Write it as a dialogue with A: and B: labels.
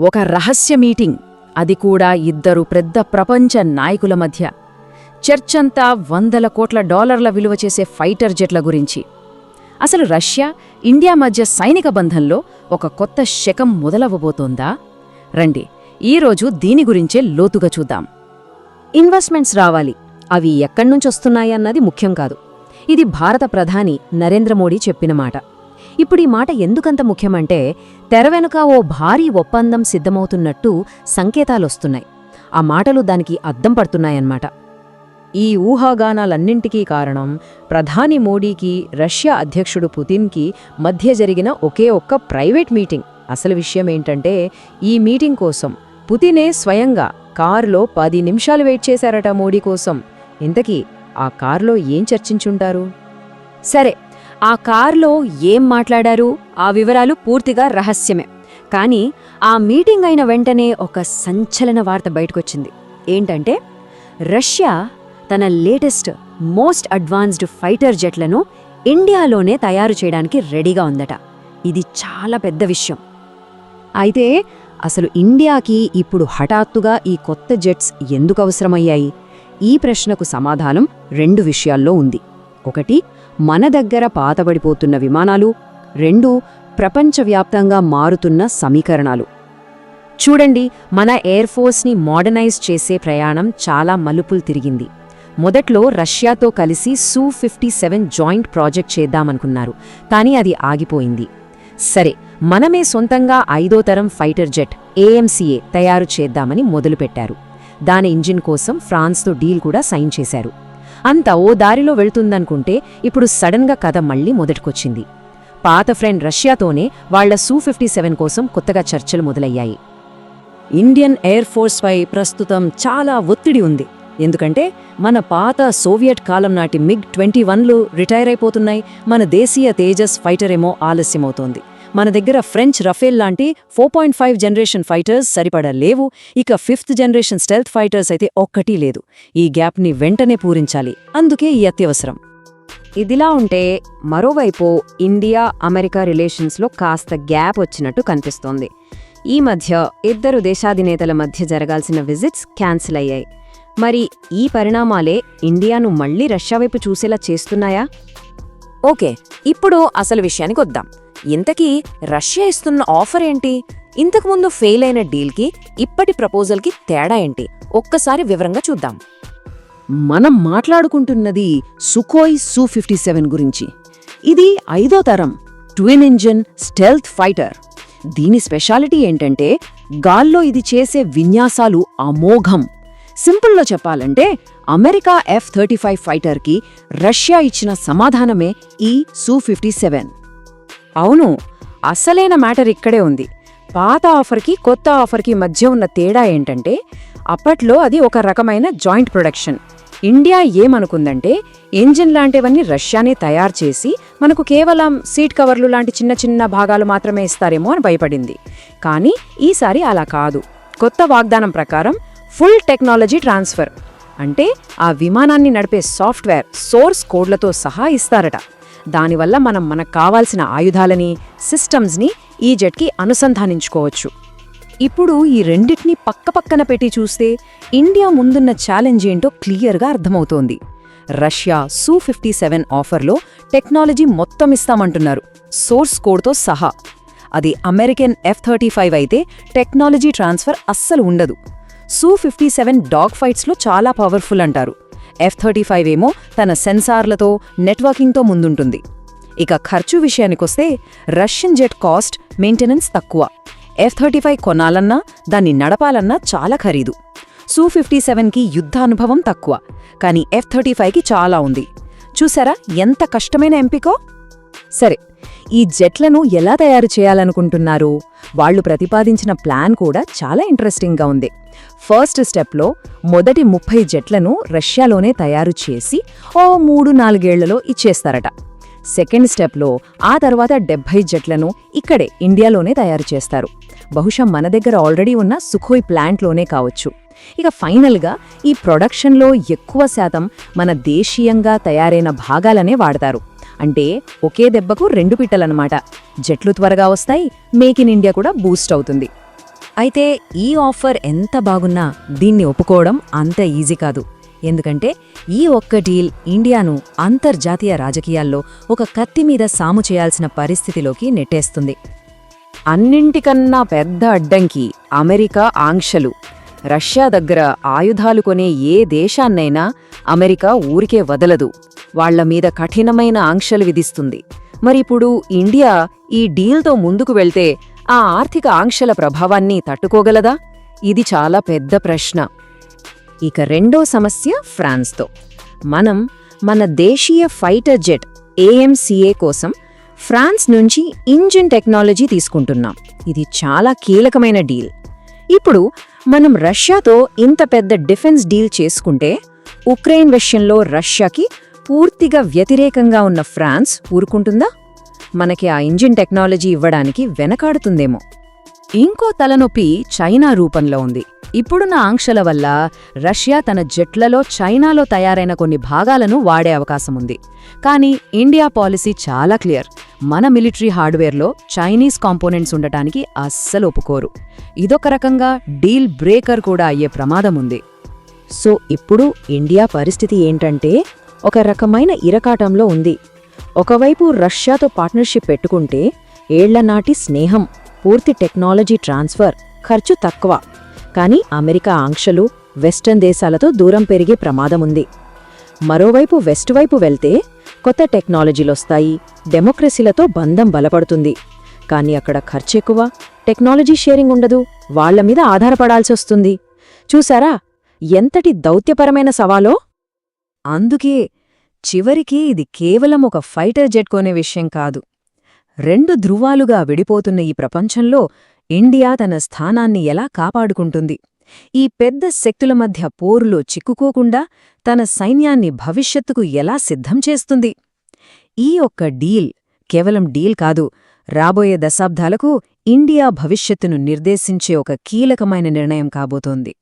A: ఒక రహస్య మీటింగ్. అది కూడా ఇద్దరు పెద్ద ప్రపంచ నాయకుల మధ్య. చర్చంతా వందల కోట్ల డాలర్ల విలువ చేసే ఫైటర్ జెట్ల గురించి. అసలు రష్యా ఇండియా మధ్య సైనిక బంధంలో ఒక కొత్త శకం మొదలవ్వబోతోందా? రండి ఈరోజు దీని గురించే లోతుగా చూద్దాం.
B: ఇన్వెస్ట్మెంట్స్ రావాలి. అవి ఎక్కడ్నుంచొస్తున్నాయన్నది ముఖ్యం కాదు. ఇది భారత ప్రధాని నరేంద్ర మోడీ చెప్పిన మాట. ఇప్పుడు ఈ మాట ఎందుకంత ముఖ్యమంటే తెర వెనుక ఓ భారీ ఒప్పందం సిద్ధమవుతున్నట్టు సంకేతాలొస్తున్నాయి. ఆ మాటలు దానికి అద్దం పడుతున్నాయన్నమాట. ఈ ఊహాగానాలన్నింటికీ కారణం ప్రధాని మోడీకి రష్యా అధ్యక్షుడు పుతిన్కి మధ్య జరిగిన ఒకే ఒక్క ప్రైవేట్ మీటింగ్. అసలు విషయం ఏంటంటే ఈ మీటింగ్ కోసం పుతినే స్వయంగా కారులో పది నిమిషాలు వెయిట్ చేశారట మోడీ కోసం. ఇంతకీ ఆ కారులో ఏం చర్చించుంటారు? సరే ఆ కారులో ఏం మాట్లాడారు? ఆ వివరాలు పూర్తిగా రహస్యమే. కానీ ఆ మీటింగ్ అయిన వెంటనే ఒక సంచలన వార్త బయటకొచ్చింది. ఏంటంటే రష్యా తన లేటెస్ట్ మోస్ట్ అడ్వాన్స్డ్ ఫైటర్ జెట్లను ఇండియాలోనే తయారు చేయడానికి రెడీగా ఉందట. ఇది చాలా పెద్ద విషయం. అయితే అసలు ఇండియాకి ఇప్పుడు హఠాత్తుగా ఈ కొత్త జెట్స్ ఎందుకు అవసరమయ్యాయి? ఈ ప్రశ్నకు సమాధానం రెండు విషయాల్లో ఉంది. ఒకటి మన దగ్గర పాతబడిపోతున్న విమానాలు రెండు ప్రపంచవ్యాప్తంగా మారుతున్న సమీకరణాలు. చూడండి మన ఎయిర్ ఫోర్స్ని మోడర్నైజ్ చేసే ప్రయాణం చాలా మలుపులు తిరిగింది. మొదట్లో రష్యాతో కలిసి su fifty seven joint project చేద్దామనుకున్నారు కానీ అది ఆగిపోయింది. సరే మనమే సొంతంగా ఐదో తరం ఫైటర్ జెట్ ఏఎంసీఏ తయారు చేద్దామని మొదలుపెట్టారు. దాని ఇంజిన్ కోసం ఫ్రాన్స్తో డీల్ కూడా సైన్ చేశారు. అంతా ఓ దారిలో వెళ్తుందనుకుంటే ఇప్పుడు సడన్గా కథ మళ్ళీ మొదటికొచ్చింది. పాత ఫ్రెండ్ రష్యాతోనే వాళ్ళ సూ ఫిఫ్టీ సెవెన్ కోసం కొత్తగా చర్చలు మొదలయ్యాయి. ఇండియన్ ఎయిర్ ఫోర్స్పై ప్రస్తుతం చాలా ఒత్తిడి ఉంది. ఎందుకంటే మన పాత సోవియట్ కాలం నాటి మిగ్ ట్వంటీ వన్లు రిటైర్ అయిపోతున్నాయి. మన దేశీయ తేజస్ ఫైటర్ ఏమో ఆలస్యమవుతోంది. మన దగ్గర ఫ్రెంచ్ రఫేల్ లాంటి four point five generation fighters సరిపడా లేవు. ఇక ఫిఫ్త్ జనరేషన్ స్టెల్త్ ఫైటర్స్ అయితే ఒక్కటీ లేదు. ఈ గ్యాప్ని వెంటనే పూరించాలి. అందుకే ఈ అత్యవసరం. ఇదిలా ఉంటే మరోవైపు ఇండియా అమెరికా రిలేషన్స్లో కాస్త గ్యాప్ వచ్చినట్టు కనిపిస్తోంది. ఈ మధ్య ఇద్దరు దేశాధినేతల మధ్య జరగాల్సిన విజిట్స్ క్యాన్సిల్ అయ్యాయి. మరి ఈ పరిణామాలే ఇండియాను మళ్ళీ రష్యా వైపు చూసేలా చేస్తున్నాయా?
A: ఓకే ఇప్పుడు అసలు విషయానికి వద్దాం. ఇంతకీ రష్యా ఇస్తున్న ఆఫర్ ఏంటి? ఇంతకుముందు ఫెయిల్ అయిన డీల్కి ఇప్పటి ప్రపోజల్కి తేడా ఏంటి? ఒక్కసారి వివరంగా చూద్దాం.
B: మనం మాట్లాడుకుంటున్నది సుకోయ్ సూ ఫిఫ్టీ సెవెన్ గురించి. ఇది ఐదో తరం ట్విన్ ఇంజన్ స్టెల్త్ ఫైటర్. దీని స్పెషాలిటీ ఏంటంటే గాల్లో ఇది చేసే విన్యాసాలు అమోఘం. సింపుల్లో చెప్పాలంటే అమెరికా ఎఫ్ థర్టీ ఫైవ్ ఫైటర్కి రష్యా ఇచ్చిన సమాధానమే ఈ సూ ఫిఫ్టీ సెవెన్.
A: అవును అసలైన మ్యాటర్ ఇక్కడే ఉంది. పాత ఆఫర్కి కొత్త ఆఫర్కి మధ్య ఉన్న తేడా ఏంటంటే అప్పట్లో అది ఒక రకమైన జాయింట్ ప్రొడక్షన్. ఇండియా ఏమనుకుందంటే ఇంజిన్ లాంటివన్నీ రష్యానే తయారు చేసి మనకు కేవలం సీట్ కవర్లు లాంటి చిన్న చిన్న భాగాలు మాత్రమే ఇస్తారేమో అని భయపడింది. కానీ ఈసారి అలా కాదు. కొత్త వాగ్దానం ప్రకారం ఫుల్ టెక్నాలజీ ట్రాన్స్ఫర్. అంటే ఆ విమానాన్ని నడిపే సాఫ్ట్వేర్ సోర్స్ కోడ్లతో సహా ఇస్తారట. దానివల్ల మనం మనకు కావాల్సిన ఆయుధాలని సిస్టమ్స్ని ఈ జెట్కి అనుసంధానించుకోవచ్చు. ఇప్పుడు ఈ రెండింటిని పక్కపక్కన పెట్టి చూస్తే ఇండియా ముందున్న ఛాలెంజ్ ఏంటో క్లియర్గా అర్థమవుతోంది. రష్యా సూ ఫిఫ్టీ సెవెన్ ఆఫర్లో టెక్నాలజీ మొత్తం ఇస్తామంటున్నారు సోర్స్ కోడ్తో సహా. అది అమెరికన్ ఎఫ్ థర్టీ ఫైవ్ అయితే టెక్నాలజీ ట్రాన్స్ఫర్ అస్సలు ఉండదు. సూ ఫిఫ్టీ సెవెన్ డాగ్ ఫైట్స్లో చాలా పవర్ఫుల్ అంటారు. ఎఫ్ థర్టీ ఫైవ్ ఏమో తన సెన్సార్లతో నెట్వర్కింగ్తో ముందుంటుంది. ఇక ఖర్చు విషయానికొస్తే రష్యన్ జెట్ కాస్ట్ మెయింటెనెన్స్ తక్కువ. ఎఫ్ థర్టీ ఫైవ్ కొనాలన్నా దాన్ని నడపాలన్నా చాలా ఖరీదు. సూ ఫిఫ్టీ సెవెన్కి యుద్ధ అనుభవం తక్కువ. కానీ ఎఫ్ థర్టీ ఫైవ్కి చాలా ఉంది. చూసారా ఎంత కష్టమైన ఎంపికో? సరే ఈ జెట్లను ఎలా తయారు చేయాలనుకుంటున్నారు? వాళ్ళు ప్రతిపాదించిన ప్లాన్ కూడా చాలా ఇంట్రెస్టింగ్గా ఉంది. ఫస్ట్ స్టెప్లో మొదటి ముప్పై జెట్లను రష్యాలోనే తయారు చేసి ఓ మూడు నాలుగేళ్ళలో ఇచ్చేస్తారట. సెకండ్ స్టెప్లో ఆ తర్వాత డెబ్భై జెట్లను ఇక్కడే ఇండియాలోనే తయారు చేస్తారు. బహుశా మన దగ్గర ఆల్రెడీ ఉన్న సుఖోయ్ ప్లాంట్లోనే కావచ్చు. ఇక ఫైనల్గా ఈ ప్రొడక్షన్లో ఎక్కువ శాతం మన దేశీయంగా తయారైన భాగాలనే వాడతారు. అంటే ఒకే దెబ్బకు రెండు పిట్టలన్నమాట. జట్లు త్వరగా వస్తాయి మేక్ ఇన్ ఇండియా కూడా బూస్ట్ అవుతుంది.
B: అయితే ఈ ఆఫర్ ఎంత బాగున్నా దీన్ని ఒప్పుకోవడం అంత ఈజీ కాదు. ఎందుకంటే ఈ ఒక్క డీల్ ఇండియాను అంతర్జాతీయ రాజకీయాల్లో ఒక కత్తి మీద సాము చేయాల్సిన పరిస్థితిలోకి నెట్టేస్తుంది.
A: అన్నింటికన్నా పెద్ద అడ్డంకి అమెరికా ఆంక్షలు. రష్యా దగ్గర ఆయుధాలు కొనే ఏ దేశాన్నైనా అమెరికా ఊరికే వదలదు. వాళ్ళ మీద కఠినమైన ఆంక్షలు విధిస్తుంది. మరిప్పుడు ఇండియా ఈ డీల్తో ముందుకు వెళ్తే ఆ ఆర్థిక ఆంక్షల ప్రభావాన్ని తట్టుకోగలదా? ఇది చాలా పెద్ద ప్రశ్న. ఇక రెండో సమస్య ఫ్రాన్స్తో. మనం మన దేశీయ ఫైటర్ జెట్ ఏఎంసీఏ కోసం ఫ్రాన్స్ నుంచి ఇంజిన్ టెక్నాలజీ తీసుకుంటున్నాం. ఇది చాలా కీలకమైన డీల్. ఇప్పుడు మనం రష్యాతో ఇంత పెద్ద డిఫెన్స్ డీల్ చేసుకుంటే ఉక్రెయిన్ విషయంలో రష్యాకి పూర్తిగా వ్యతిరేకంగా ఉన్న ఫ్రాన్స్ ఊరుకుంటుందా? మనకి ఆ ఇంజిన్ టెక్నాలజీ ఇవ్వడానికి వెనకాడుతుందేమో.
B: ఇంకో తలనొప్పి చైనా రూపంలో ఉంది. ఇప్పుడున్న ఆంక్షల వల్ల రష్యా తన జెట్లలో చైనాలో తయారైన కొన్ని భాగాలను వాడే అవకాశం ఉంది. కానీ ఇండియా పాలసీ చాలా క్లియర్. మన మిలిటరీ హార్డ్వేర్లో చైనీస్ కాంపోనెంట్స్ ఉండటానికి అస్సలు ఒప్పుకోరు. ఇదొక రకంగా డీల్ బ్రేకర్ కూడా అయ్యే ప్రమాదం ఉంది.
A: సో ఇప్పుడు ఇండియా పరిస్థితి ఏంటంటే ఒక రకమైన ఇరకాటంలో ఉంది. ఒకవైపు రష్యాతో పార్ట్నర్షిప్ పెట్టుకుంటే ఏళ్ళనాటి స్నేహం పూర్తి టెక్నాలజీ ట్రాన్స్ఫర్ ఖర్చు తక్కువ. కానీ అమెరికా ఆంక్షలు వెస్టర్న్ దేశాలతో దూరం పెరిగే ప్రమాదముంది. మరోవైపు వెస్ట్ వైపు వెళ్తే కొత్త టెక్నాలజీలొస్తాయి డెమోక్రసీలతో బంధం బలపడుతుంది. కానీ అక్కడ ఖర్చు ఎక్కువ టెక్నాలజీ షేరింగ్ ఉండదు వాళ్ళ మీద ఆధారపడాల్సి వస్తుంది చూసారా ఎంతటి దౌత్యపరమైన సవాలో?
B: అందుకే చివరికి ఇది కేవలం ఒక ఫైటర్ జెట్ కొనే విషయం కాదు. రెండు ధృవాలుగా విడిపోతున్న ఈ ప్రపంచంలో ఇండియా తన స్థానాన్ని ఎలా కాపాడుకుంటుంది? ఈ పెద్ద శక్తుల మధ్య పోరులో చిక్కుకోకుండా తన సైన్యాన్ని భవిష్యత్తుకు ఎలా సిద్ధం చేస్తుంది? ఈ ఒక్క డీల్ కేవలం డీల్ కాదు రాబోయే దశాబ్దాలకు ఇండియా భవిష్యత్తును నిర్దేశించే ఒక కీలకమైన నిర్ణయం కాబోతోంది.